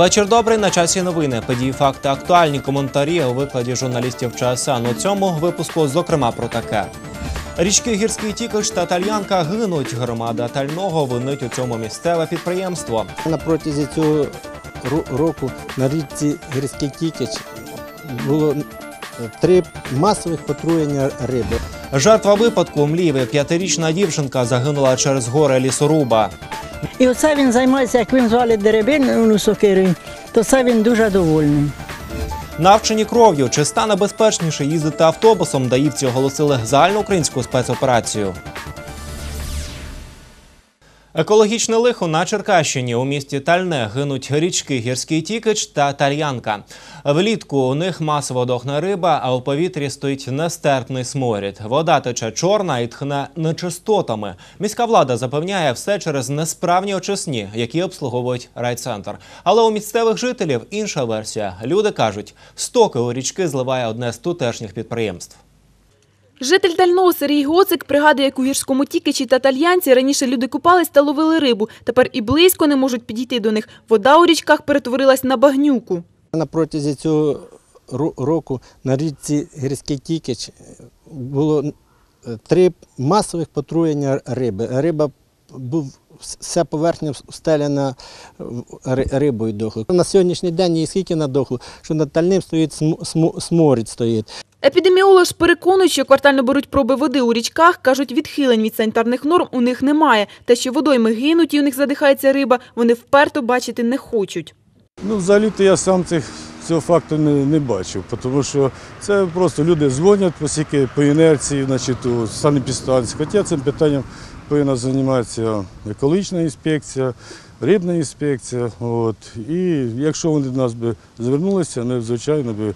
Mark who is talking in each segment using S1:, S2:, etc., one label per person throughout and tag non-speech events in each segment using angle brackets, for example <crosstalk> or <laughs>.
S1: Вечір добрий на часі новини. Події, факти, актуальні коментарі у викладі журналістів ЧСН. У цьому випуску, зокрема, про таке. Річки Гірський Тікич та Тальянка гинуть. Громада Тального винить у цьому місцеве підприємство.
S2: На протязі цього року на річці Гірський Тікич було три масових потруєння риби.
S1: Жертва випадку у Млієві п'ятирічна дівчинка загинула через горе лісоруба.
S3: І оце він займається, як він звали деревину сокирою, то це він дуже довольний.
S1: Навчені кров'ю чи стане безпечніше їздити автобусом, даївці оголосили загальноукраїнську спецоперацію. Екологічне лихо на Черкащині у місті Тальне гинуть річки Гірський Тікич та Тальянка. Влітку у них масово дохне риба, а у повітрі стоїть нестерпний сморід. Вода тече чорна і тхне нечистотами. Міська влада запевняє все через несправні очисні, які обслуговують райцентр. Але у місцевих жителів інша версія. Люди кажуть, стоки у річки зливає одне з тутешніх підприємств.
S4: Житель Дального Сергій Гоцик пригадує, як у гірському тікичі та тальянці раніше люди купались та ловили рибу. Тепер і близько не можуть підійти до них. Вода у річках перетворилась на багнюку.
S2: На протязі цього року на річці Гірський Тікич було е, три масових потруєння риби. Риба був вся поверхня встеляна е, рибою дохлою. На сьогоднішній день її скільки надохло, що над тальним стоїть см- см- сморід стоїть.
S4: Епідеміологи ж переконують, що квартально беруть проби води у річках, кажуть, відхилень від санітарних норм у них немає. Те, що водойми гинуть і у них задихається риба, вони вперто бачити не хочуть.
S5: Ну, взагалі-то я сам цих, цього факту не, не бачив, тому що це просто люди дзвонять постільки по інерції, значить, у санепідстанції. Хоча цим питанням повинна займатися екологічна інспекція, рибна інспекція. От. І якщо вони до нас би звернулися, ми, б, звичайно, би, е,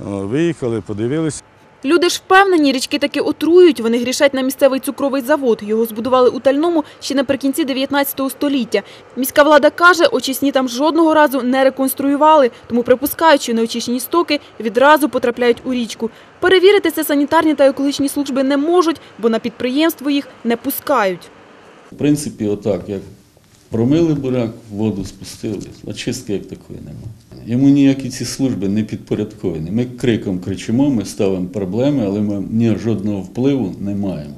S5: виїхали, подивилися.
S4: Люди ж впевнені, річки таки отрують. Вони грішать на місцевий цукровий завод. Його збудували у Тальному ще наприкінці 19 століття. Міська влада каже, очисні там жодного разу не реконструювали, тому припускають, що неочищені стоки відразу потрапляють у річку. Перевірити це санітарні та екологічні служби не можуть, бо на підприємство їх не пускають.
S6: В принципі, отак, як промили буряк, воду спустили, очистки як такої немає. Йому ніякі ці служби не підпорядковані. Ми криком кричимо, ми ставимо проблеми, але ми ні жодного впливу не маємо.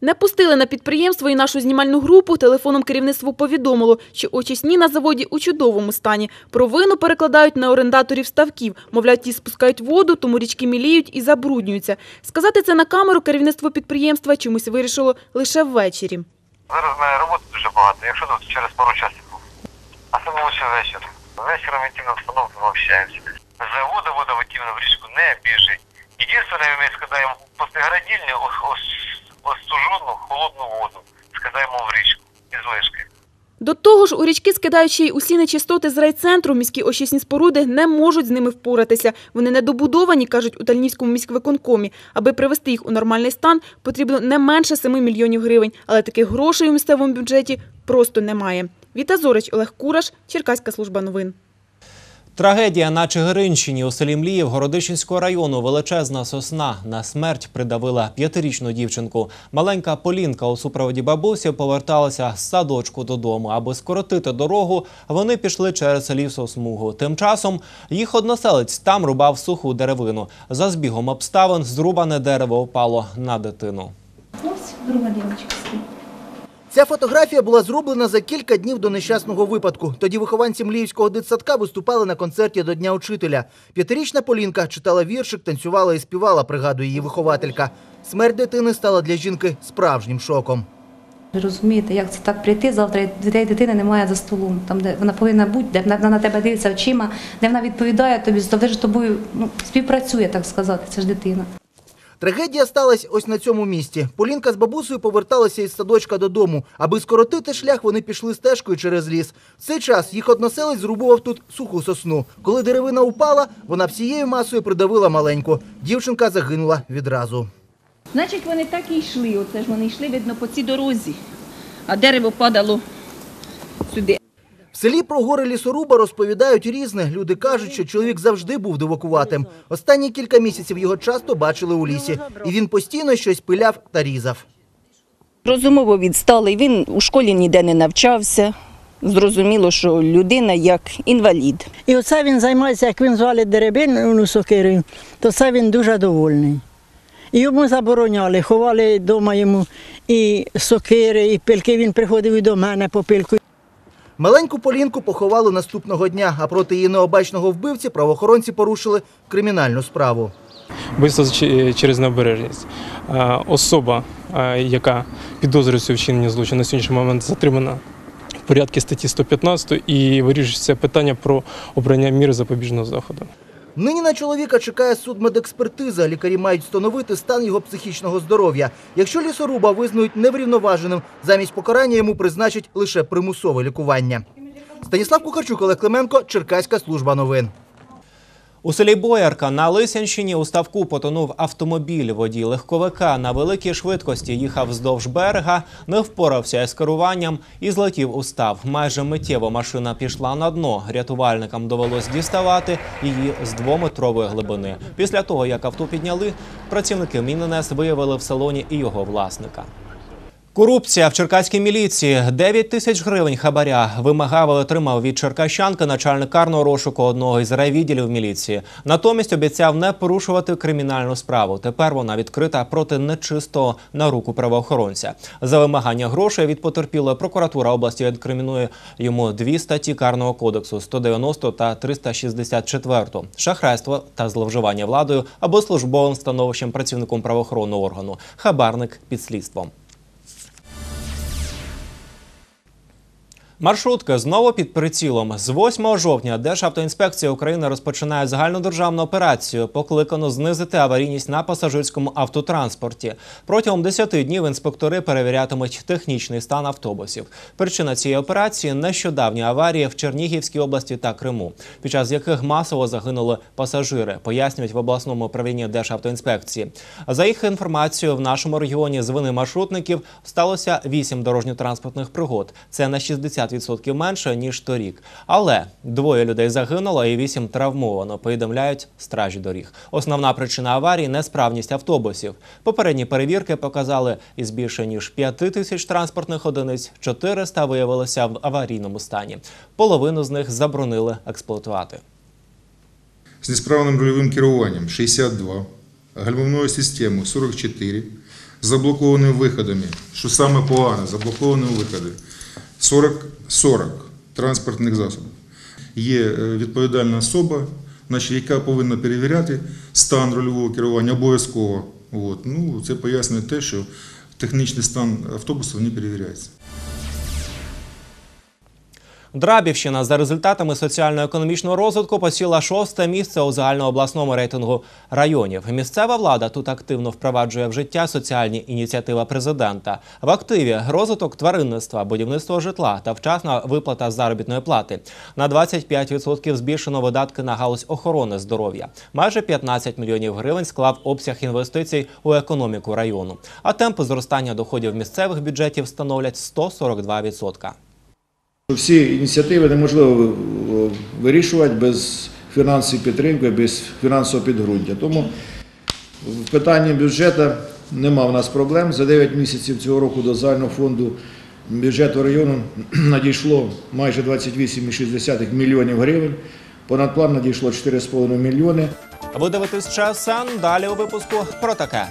S4: Не пустили на підприємство і нашу знімальну групу. Телефоном керівництво повідомило, що очисні на заводі у чудовому стані. Провину перекладають на орендаторів ставків. Мовляв, ті спускають воду, тому річки міліють і забруднюються. Сказати це на камеру керівництво підприємства чомусь вирішило лише ввечері.
S7: Зараз в мене роботи дуже багато, якщо тут через пару часів. А це лучше вечір. Вечором інтимна обстановка ми общаємося. Завода вода в річку не біжить. Єдине, ми скидаємо після ос- остужену холодну воду. Скидаємо в річку із вишки.
S4: До того ж, у річки скидають ще й усі нечистоти з райцентру. Міські очисні споруди не можуть з ними впоратися. Вони недобудовані, кажуть у Тальнівському міськвиконкомі. Аби привести їх у нормальний стан, потрібно не менше 7 мільйонів гривень. Але таких грошей у місцевому бюджеті просто немає. Віта Зорич, Олег Кураш, Черкаська служба новин.
S1: Трагедія на Чигиринщині у селі Мліїв Городищенського району величезна сосна на смерть придавила п'ятирічну дівчинку. Маленька Полінка у супроводі бабусі поверталася з садочку додому. Аби скоротити дорогу, вони пішли через лісосмугу. Тим часом їх односелець там рубав суху деревину. За збігом обставин зрубане дерево впало на дитину.
S8: Ось друга дівчинка.
S9: Ця фотографія була зроблена за кілька днів до нещасного випадку. Тоді вихованці Мліївського дитсадка виступали на концерті до Дня учителя. П'ятирічна Полінка читала віршик, танцювала і співала, пригадує її вихователька. Смерть дитини стала для жінки справжнім шоком.
S8: Розумієте, як це так прийти завтра, дітей дитини немає за столом, там, де вона повинна бути, де вона на тебе дивиться очима, де вона відповідає тобі, завжди ж тобою ну, співпрацює, так сказати, це ж дитина.
S9: Трагедія сталася ось на цьому місці. Полінка з бабусею поверталися із садочка додому. Аби скоротити шлях, вони пішли стежкою через ліс. В цей час їх односелець зрубував тут суху сосну. Коли деревина упала, вона всією масою придавила маленьку. Дівчинка загинула відразу.
S10: Значить, вони так і йшли. Оце ж вони йшли, видно, по цій дорозі, а дерево падало сюди.
S9: В селі про гори лісоруба розповідають різне. Люди кажуть, що чоловік завжди був дивакуватим. Останні кілька місяців його часто бачили у лісі, і він постійно щось пиляв та різав.
S10: Розумово відсталий, він у школі ніде не навчався.
S11: зрозуміло, що людина як інвалід.
S3: І оце він займається, як він звали деребин ну, сокирою, то це він дуже довольний. І йому забороняли, ховали вдома йому і сокири, і пилки. Він приходив і до мене по пилку.
S9: Маленьку Полінку поховали наступного дня, а проти її необачного вбивці правоохоронці порушили кримінальну справу.
S12: Вбивство через необережність. Е, Особа, е, яка підозрюється у вчиненні злочину, на сьогоднішній момент затримана в порядку статті 115 і вирішується питання про обрання міри запобіжного заходу.
S9: Нині на чоловіка чекає судмедекспертиза. Лікарі мають встановити стан його психічного здоров'я. Якщо лісоруба визнають неврівноваженим, замість покарання йому призначать лише примусове лікування. Станіслав Кухарчук, Олег Клименко, Черкаська служба новин.
S1: У селі Боярка на Лисянщині у ставку потонув автомобіль. Водій легковика на великій швидкості їхав вздовж берега, не впорався із керуванням і злетів у став. Майже миттєво машина пішла на дно. Рятувальникам довелось діставати її з двометрової глибини. Після того, як авто підняли, працівники Міненес виявили в салоні і його власника. Корупція в черкаській міліції 9 тисяч гривень хабаря вимагав і отримав від черкащанки начальник карного розшуку одного із райвідділів міліції. Натомість обіцяв не порушувати кримінальну справу. Тепер вона відкрита проти нечистого на руку правоохоронця. За вимагання грошей від потерпілої прокуратура області інкримінує йому дві статті карного кодексу 190 та 364 – шахрайство та зловживання владою або службовим становищем працівником правоохоронного органу. Хабарник під слідством. Маршрутки знову під прицілом. З 8 жовтня Державтоінспекція України розпочинає загальнодержавну операцію, покликану знизити аварійність на пасажирському автотранспорті. Протягом 10 днів інспектори перевірятимуть технічний стан автобусів. Причина цієї операції нещодавні аварії в Чернігівській області та Криму, під час яких масово загинули пасажири, пояснюють в обласному управлінні Державтоінспекції. За їх інформацією, в нашому регіоні з вини маршрутників сталося 8 дорожньо-транспортних пригод. Це на 60% менше ніж торік. Але двоє людей загинуло і вісім травмовано. Повідомляють стражі доріг. Основна причина аварії несправність автобусів. Попередні перевірки показали із більше ніж 5 тисяч транспортних одиниць 400 виявилися в аварійному стані. Половину з них заборонили експлуатувати.
S13: з несправним рульовим керуванням 62, гальмівною системою 44, з заблокованими виходами, що саме погано, заблоковані виходи 40, 40 транспортних засобів. Є е, відповідальна особа, значить, яка повинна перевіряти стан рульового керування обов'язково. От. Ну, це пояснює те, що технічний стан автобусів не перевіряється.
S1: Драбівщина за результатами соціально-економічного розвитку посіла шосте місце у загальнообласному рейтингу районів. Місцева влада тут активно впроваджує в життя соціальні ініціативи президента. В активі розвиток тваринництва, будівництво житла та вчасна виплата заробітної плати. На 25% збільшено видатки на галузь охорони здоров'я. Майже 15 мільйонів гривень склав обсяг інвестицій у економіку району. А темпи зростання доходів місцевих бюджетів становлять 142%.
S14: Всі ініціативи неможливо вирішувати без фінансової підтримки, без фінансового підґрунтя. Тому в питанні бюджету нема в нас проблем. За 9 місяців цього року до загального фонду бюджету району <clears throat> надійшло майже 28,6 мільйонів гривень. Понад план надійшло 4,5 мільйони.
S1: Ви дивитесь ЧСН, далі у випуску про таке.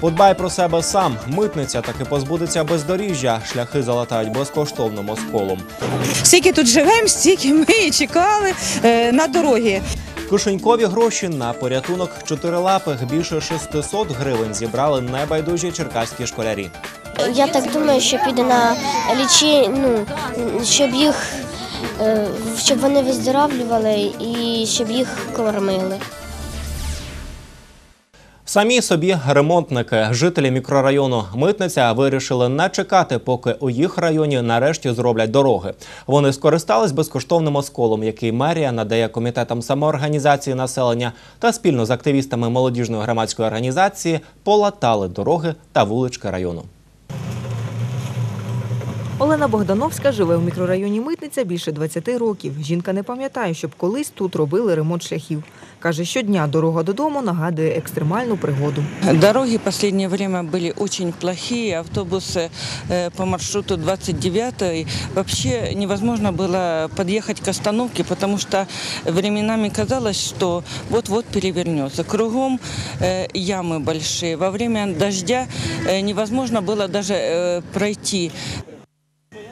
S1: Подбай про себе сам. Митниця таки позбудеться бездоріжжя. Шляхи залатають безкоштовно москолом.
S10: Скільки тут живемо, стільки ми і чекали е, на дороги.
S1: Кишенькові гроші на порятунок чотирилапих більше 600 гривень зібрали небайдужі черкаські школярі.
S15: Я так думаю, що піде на лічі, ну щоб їх е, щоб вони виздоравлювали і щоб їх кормили.
S1: Самі собі ремонтники, жителі мікрорайону Митниця вирішили не чекати, поки у їх районі нарешті зроблять дороги. Вони скористались безкоштовним осколом, який мерія надає комітетам самоорганізації населення та спільно з активістами молодіжної громадської організації полатали дороги та вулички району.
S16: Олена Богдановська живе в мікрорайоні Митниця більше 20 років. Жінка не пам'ятає, щоб колись тут робили ремонт шляхів. Каже, щодня дорога додому нагадує екстремальну пригоду.
S17: Дороги в последнее время были очень плохие. Автобусы э, по маршруту 29 вообще невозможно было подъехать к остановке, потому что временами казалось, что вот-вот перевернется. Кругом э, ямы большие. Во время дождя э, невозможно было даже э, пройти.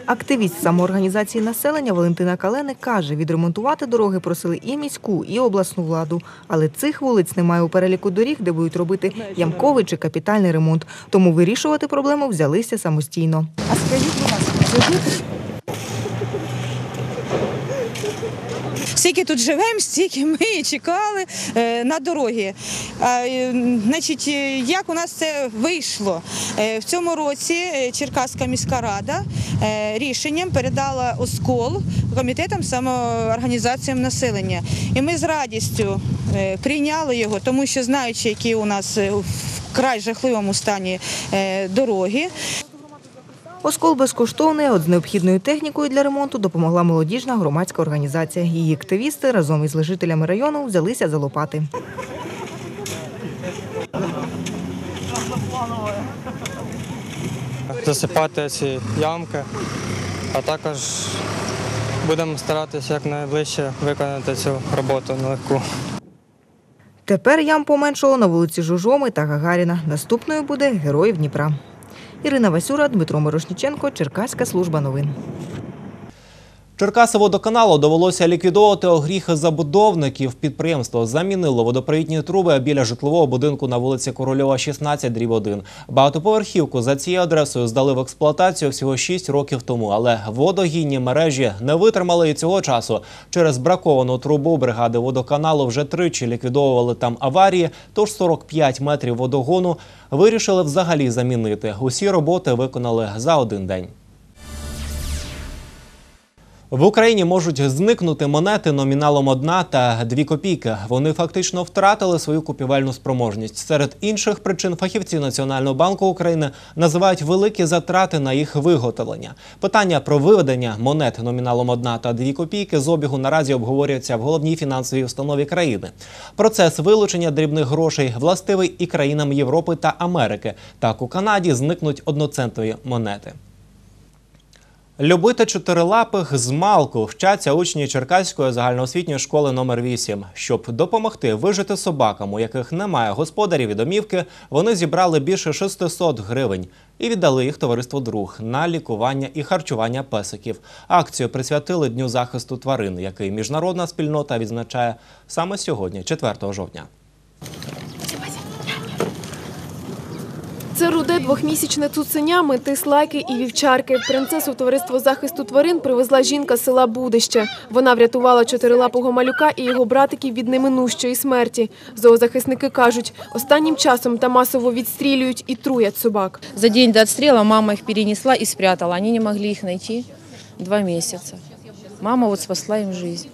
S16: Активіст самоорганізації населення Валентина Каленик каже, відремонтувати дороги просили і міську, і обласну владу. Але цих вулиць немає у переліку доріг, де будуть робити ямковий чи капітальний ремонт. Тому вирішувати проблему взялися самостійно.
S10: А скажіть, будь ласка, це жителі? Скільки тут живемо, стільки ми чекали е, на дороги. Е, значить, е, як у нас це вийшло? В цьому році Черкаська міська рада рішенням передала оскол комітетам самоорганізаціям населення. І ми з радістю прийняли його, тому що знаючи, які у нас вкрай жахливому стані дороги.
S16: Оскол безкоштовний, от з необхідною технікою для ремонту допомогла молодіжна громадська організація. Її активісти разом із жителями району взялися за лопати.
S18: засипати ці ямки, а також будемо старатися якнайближче виконати цю роботу нелегку.
S16: Тепер ям поменшало на вулиці Жужоми та Гагаріна. Наступною буде Героїв Дніпра. Ірина Васюра, Дмитро Мирошніченко, Черкаська служба новин.
S1: Черкасоводоканалу довелося ліквідовувати огріхи забудовників. Підприємство замінило водопровідні труби біля житлового будинку на вулиці Корольова, 16, дріб 1. Багатоповерхівку за цією адресою здали в експлуатацію всього 6 років тому, але водогінні мережі не витримали і цього часу. Через браковану трубу бригади водоканалу вже тричі ліквідовували там аварії, тож 45 метрів водогону вирішили взагалі замінити. Усі роботи виконали за один день. В Україні можуть зникнути монети номіналом 1 та 2 копійки. Вони фактично втратили свою купівельну спроможність. Серед інших причин фахівці Національного банку України називають великі затрати на їх виготовлення. Питання про виведення монет номіналом 1 та 2 копійки з обігу наразі обговорюється в головній фінансовій установі країни. Процес вилучення дрібних грошей властивий і країнам Європи та Америки. Так у Канаді зникнуть одноцентові монети. Любити чотирилапих з малку вчаться учні Черкаської загальноосвітньої школи номер 8 Щоб допомогти вижити собакам, у яких немає господарів і домівки, вони зібрали більше 600 гривень і віддали їх товариству друг на лікування і харчування песиків. Акцію присвятили Дню захисту тварин, який міжнародна спільнота відзначає саме сьогодні, 4 жовтня.
S19: Це руде двохмісячне цуценя, метис лайки і вівчарки. Принцесу товариство захисту тварин привезла жінка з села Будище. Вона врятувала чотирилапого малюка і його братиків від неминущої смерті. Зоозахисники кажуть, останнім часом та масово відстрілюють і труять собак.
S20: За день до отстрела мама их перенесла и спрятала. Они не могли их найти два месяца. Мама вот спасла им жизнь.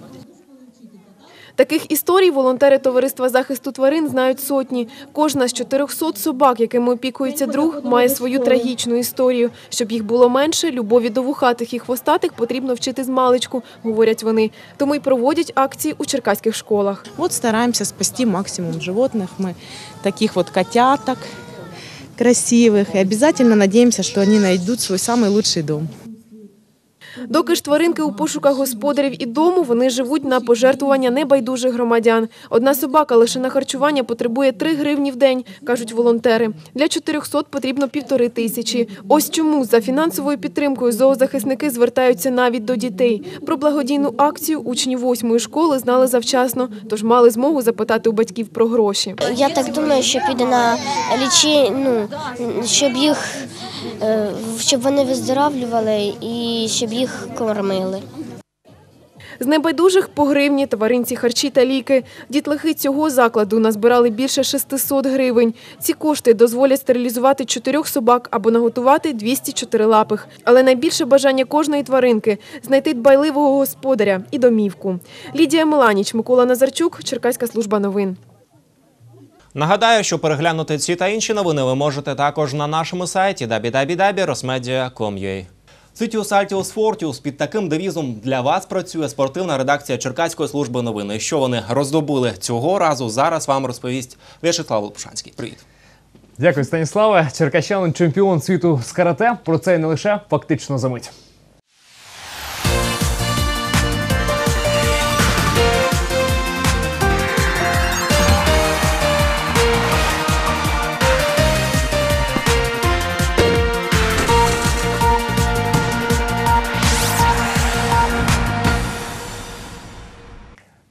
S19: Таких історій волонтери товариства захисту тварин знають сотні. Кожна з 400 собак, якими опікується друг, має свою трагічну історію. Щоб їх було менше, любові до вухатих і хвостатих потрібно вчити з маличку, говорять вони. Тому й проводять акції у черкаських школах.
S21: Вот стараемся спасти максимум животных. Мы таких вот котяток красивых. И обязательно надеемся, что они найдут свой самый лучший дом.
S19: Доки ж тваринки у пошуках господарів і дому, вони живуть на пожертвування небайдужих громадян. Одна собака лише на харчування потребує 3 гривні в день, кажуть волонтери. Для 400 потрібно півтори тисячі. Ось чому за фінансовою підтримкою зоозахисники звертаються навіть до дітей. Про благодійну акцію учні восьмої школи знали завчасно, тож мали змогу запитати у батьків про гроші.
S15: Я так думаю, що піде на лічі, ну, щоб їх, щоб вони виздоравлювали і щоб їх кормили.
S19: З небайдужих по гривні, тваринці, харчі та ліки. Дітлахи цього закладу назбирали більше 600 гривень. Ці кошти дозволять стерилізувати чотирьох собак або наготувати 204 лапих. Але найбільше бажання кожної тваринки – знайти дбайливого господаря і домівку. Лідія Меланіч, Микола Назарчук, Черкаська служба новин.
S1: Нагадаю, що переглянути ці та інші новини ви можете також на нашому сайті www.rosmedia.com.ua. Ситіус Альтіус Фортіус під таким девізом для вас працює спортивна редакція Черкаської служби новини. Що вони роздобули цього разу? Зараз вам розповість В'ячеслав Лопушанський. Привіт.
S22: Дякую, Станіславе. Черкащанин чемпіон світу з карате. Про це й не лише фактично за мить.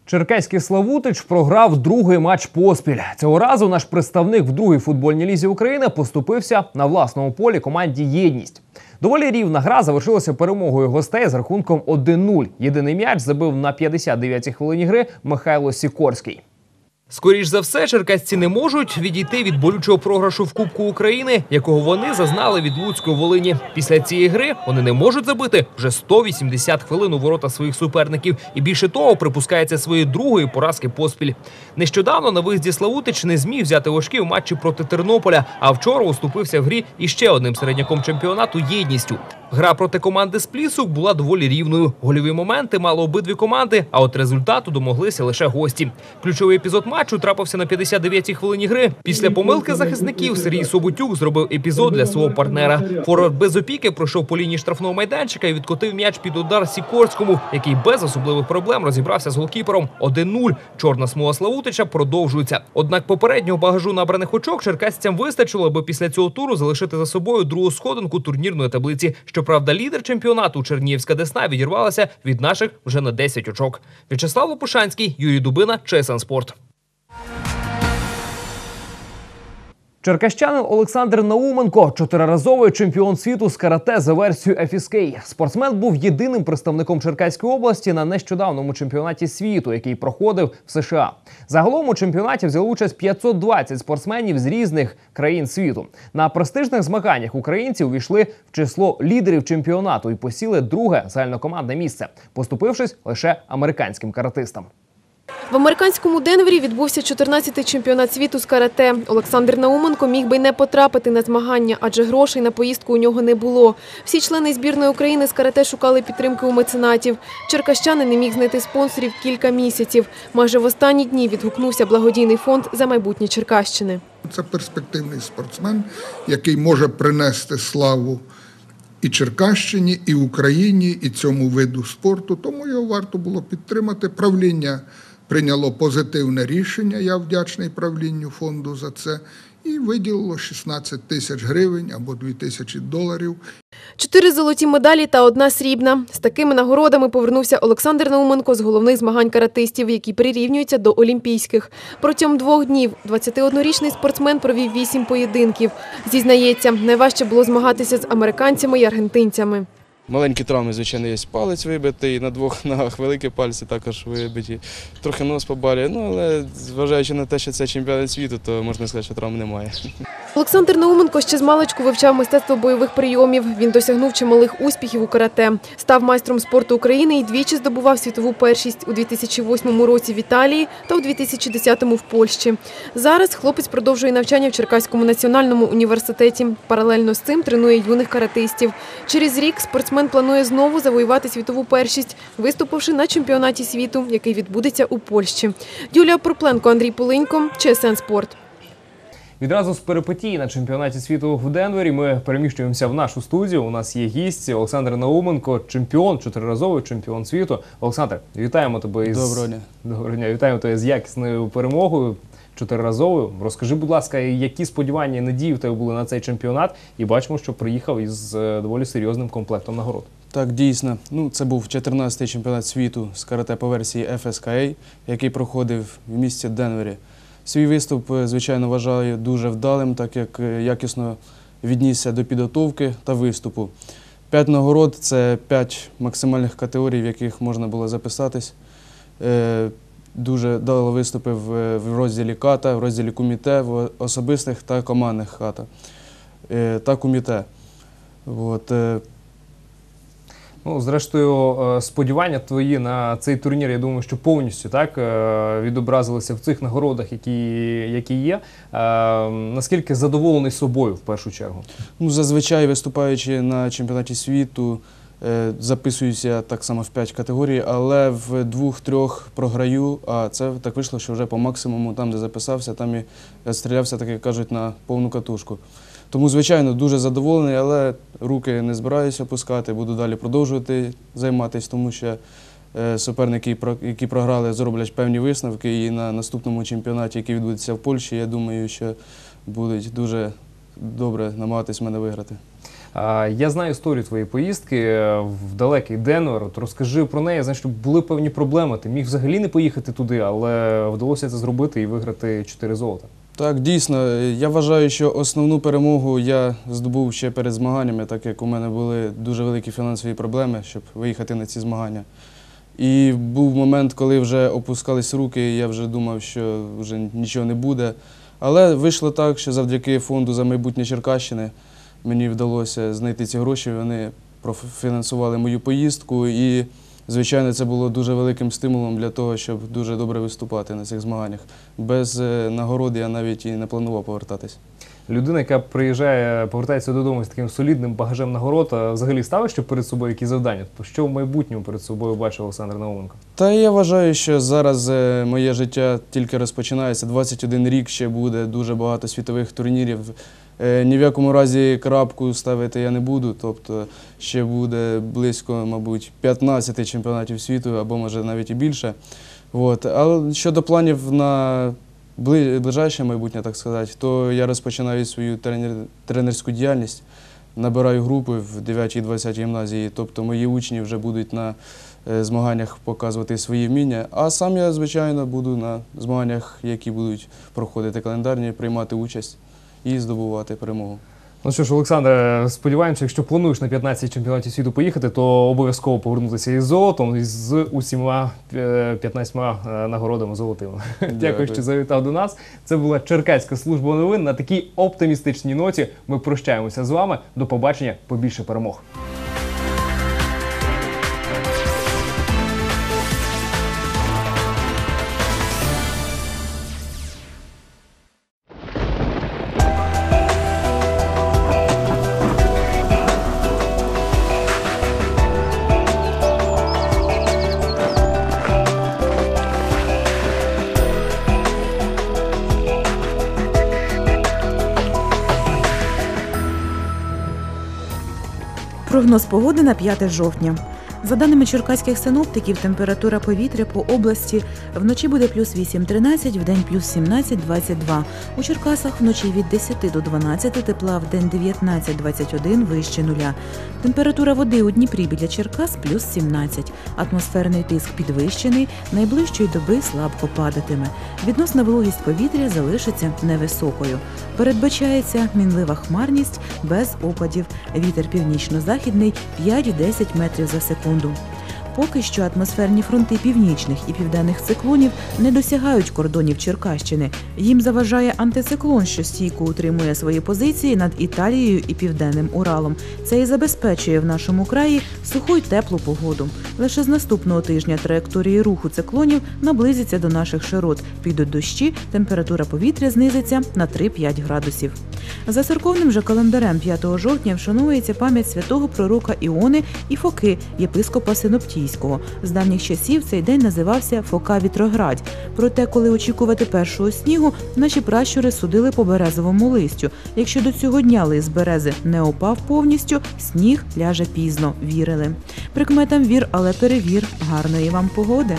S22: Черкаський Славутич програв другий матч поспіль. Цього разу наш представник в другій футбольній лізі України поступився на власному полі команді Єдність. Доволі рівна гра завершилася перемогою гостей з рахунком 1-0. Єдиний м'яч забив на 59-й хвилині гри Михайло Сікорський.
S23: Скоріш за все, черкасці не можуть відійти від болючого програшу в Кубку України, якого вони зазнали від Луцької Волині. Після цієї гри вони не можуть забити вже 180 хвилин у ворота своїх суперників. І більше того, припускається своєї другої поразки поспіль. Нещодавно на виїзді Славутич не зміг взяти очки в матчі проти Тернополя, а вчора уступився в грі іще одним середняком чемпіонату єдністю. Гра проти команди Сплісук була доволі рівною. Гольові моменти мали обидві команди, а от результату домоглися лише гості. Ключовий епізод матчу трапився на 59-й хвилині гри. Після помилки захисників Сергій Собутюк зробив епізод для свого партнера. Форвард без опіки пройшов по лінії штрафного майданчика і відкотив м'яч під удар Сікорському, який без особливих проблем розібрався з голкіпером. 1-0. Чорна смуга Славутича продовжується. Однак попереднього багажу набраних очок черкасцям вистачило, аби після цього туру залишити за собою другу сходинку турнірної таблиці. Щоправда, лідер чемпіонату Чернігівська Десна відірвалася від наших вже на 10 очок. В'ячеслав Лопушанський, Юрій Дубина, Чесен Спорт.
S22: Черкащанин Олександр Науменко, чотириразовий чемпіон світу з карате за версією FSK. Спортсмен був єдиним представником Черкаської області на нещодавному чемпіонаті світу, який проходив в США. Загалом у чемпіонаті взяли участь 520 спортсменів з різних країн світу. На престижних змаганнях українці увійшли в число лідерів чемпіонату і посіли друге загальнокомандне місце, поступившись лише американським каратистам.
S19: В американському Денвері відбувся 14-й чемпіонат світу з карате. Олександр Науменко міг би й не потрапити на змагання, адже грошей на поїздку у нього не було. Всі члени збірної України з карате шукали підтримки у меценатів. Черкащанин не міг знайти спонсорів кілька місяців. Майже в останні дні відгукнувся благодійний фонд за майбутнє Черкащини.
S24: Це перспективний спортсмен, який може принести славу і Черкащині, і Україні, і цьому виду спорту. Тому його варто було підтримати. Правління прийняло позитивне рішення. Я вдячний правлінню фонду за це. І виділило 16 тисяч гривень або 2 тисячі доларів.
S19: Чотири золоті медалі та одна срібна. З такими нагородами повернувся Олександр Науменко з головних змагань каратистів, які прирівнюються до олімпійських. Протягом двох днів 21-річний спортсмен провів вісім поєдинків. Зізнається, найважче було змагатися з американцями і аргентинцями.
S25: Маленькі травми, звичайно, є палець вибитий, на двох <laughs> ногах великі пальці також вибиті, трохи нос побалює. Ну, але зважаючи на те, що це чемпіонат світу, то можна сказати, що травм немає. <laughs>
S19: Олександр Науменко ще з маличку вивчав мистецтво бойових прийомів. Він досягнув чималих успіхів у карате. Став майстром спорту України і двічі здобував світову першість у 2008 році в Італії та у 2010 в Польщі. Зараз хлопець продовжує навчання в Черкаському національному університеті. Паралельно з цим тренує юних каратистів. Через рік спортсмен планує знову завоювати світову першість, виступивши на чемпіонаті світу, який відбудеться у Польщі. Юлія Пропленко, Андрій Полинько, ЧСН Спорт.
S22: Відразу з перипетії на чемпіонаті світу в Денвері ми переміщуємося в нашу студію. У нас є гість Олександр Науменко, чемпіон, чотириразовий чемпіон світу. Олександр, вітаємо тебе із
S25: Доброго дня.
S22: Доброго дня. Вітаємо тебе з якісною перемогою. Чотириразовою. Розкажи, будь ласка, які сподівання і надії в тебе були на цей чемпіонат? І бачимо, що приїхав із е, доволі серйозним комплектом нагород.
S25: Так, дійсно. Ну, це був 14-й чемпіонат світу з карате по версії FSKA, який проходив в місті Денвері. Свій виступ, е, звичайно, вважаю дуже вдалим, так як е, якісно віднісся до підготовки та виступу. П'ять нагород це п'ять максимальних категорій, в яких можна було записатись. Е, Дуже вдало виступив в розділі ката, в розділі куміте, в особистих та командних ката та куміте.
S22: Ну, зрештою, е, сподівання твої на цей турнір, я думаю, що повністю так е, відобразилися в цих нагородах, які, які є. Е, Наскільки задоволений собою в першу чергу?
S25: Ну, зазвичай, виступаючи на чемпіонаті світу, записуюся так само в 5 категорій, але в двох-трьох програю, а це так вийшло, що вже по максимуму, там, де записався, там і стрілявся, так як кажуть, на повну катушку. Тому, звичайно, дуже задоволений, але руки не збираюся опускати, буду далі продовжувати займатися, тому що е, суперники, які програли, зроблять певні висновки. І на наступному чемпіонаті, який відбудеться в Польщі, я думаю, що будуть дуже добре намагатись мене виграти.
S22: Я знаю історію твоєї поїздки е, в далекий Денвер. От розкажи про неї. Знаєш, що були певні проблеми. Ти міг взагалі не поїхати туди, але вдалося це зробити і виграти 4 золота.
S25: Так, дійсно, я вважаю, що основну перемогу я здобув ще перед змаганнями, так як у мене були дуже великі фінансові проблеми, щоб виїхати на ці змагання. І був момент, коли вже опускались руки, і я вже думав, що вже нічого не буде. Але вийшло так, що завдяки фонду за майбутнє Черкащини мені вдалося знайти ці гроші. Вони профінансували мою поїздку, і, звичайно, це було дуже великим стимулом для того, щоб дуже добре виступати на цих змаганнях. Без е, нагород я навіть і не планував повертатись.
S22: Людина, яка приїжджає, повертається додому з таким солідним багажем нагород, а взагалі ставиш що перед собою які завдання? Тобто, що в майбутньому перед собою бачив Олександр Науменко?
S25: Та я вважаю, що зараз е, моє життя тільки розпочинається. 21 рік ще буде дуже багато світових турнірів. Е, Ні в якому разі крапку ставити я не буду. Тобто ще буде близько, мабуть, 15 чемпіонатів світу або може навіть і більше. От. Але щодо планів на ближайше майбутнє, так сказати, то я розпочинаю свою тренер, тренерську діяльність. Набираю групи в 9-20 гімназії, тобто мої учні вже будуть на е, змаганнях показувати свої вміння. А сам я, звичайно, буду на змаганнях, які будуть проходити календарні, приймати участь і здобувати перемогу.
S22: Ну що ж, Олександре, сподіваємося, якщо плануєш на 15 чемпіонатів світу поїхати, то обов'язково повернутися із золотом і з усіма е, 15 е, нагородами золотими. Дякую,
S25: Дякую.
S22: що завітав до нас. Це була Черкаська служба новин. На такій оптимістичній ноті ми прощаємося з вами. До побачення, побільше перемог.
S26: Погоди на 5 жовтня. За даними черкаських синоптиків, температура повітря по області вночі буде плюс 8-13, вдень плюс 17-22. У Черкасах вночі від 10 до 12 тепла, вдень 19-21 вище нуля. Температура води у Дніпрі біля Черкас плюс 17. Атмосферний тиск підвищений, найближчої доби слабко падатиме. Відносна вологість повітря залишиться невисокою. Передбачається мінлива хмарність без опадів. Вітер північно-західний 5-10 метрів за секунду. profundo. Поки що атмосферні фронти північних і південних циклонів не досягають кордонів Черкащини. Їм заважає антициклон, що стійко утримує свої позиції над Італією і південним Уралом. Це і забезпечує в нашому краї суху й теплу погоду. Лише з наступного тижня траєкторії руху циклонів наблизяться до наших широт. Підуть дощі, температура повітря знизиться на 3-5 градусів. За церковним же календарем 5 жовтня вшановується пам'ять святого пророка Іони і Фоки, єпископа Синоптійського. З давніх часів цей день називався Фока Вітроградь. Проте, коли очікувати першого снігу, наші пращури судили по березовому листю. Якщо до цього дня лист берези не опав повністю, сніг ляже пізно. Вірили. Прикметам вір, але перевір. Гарної вам погоди.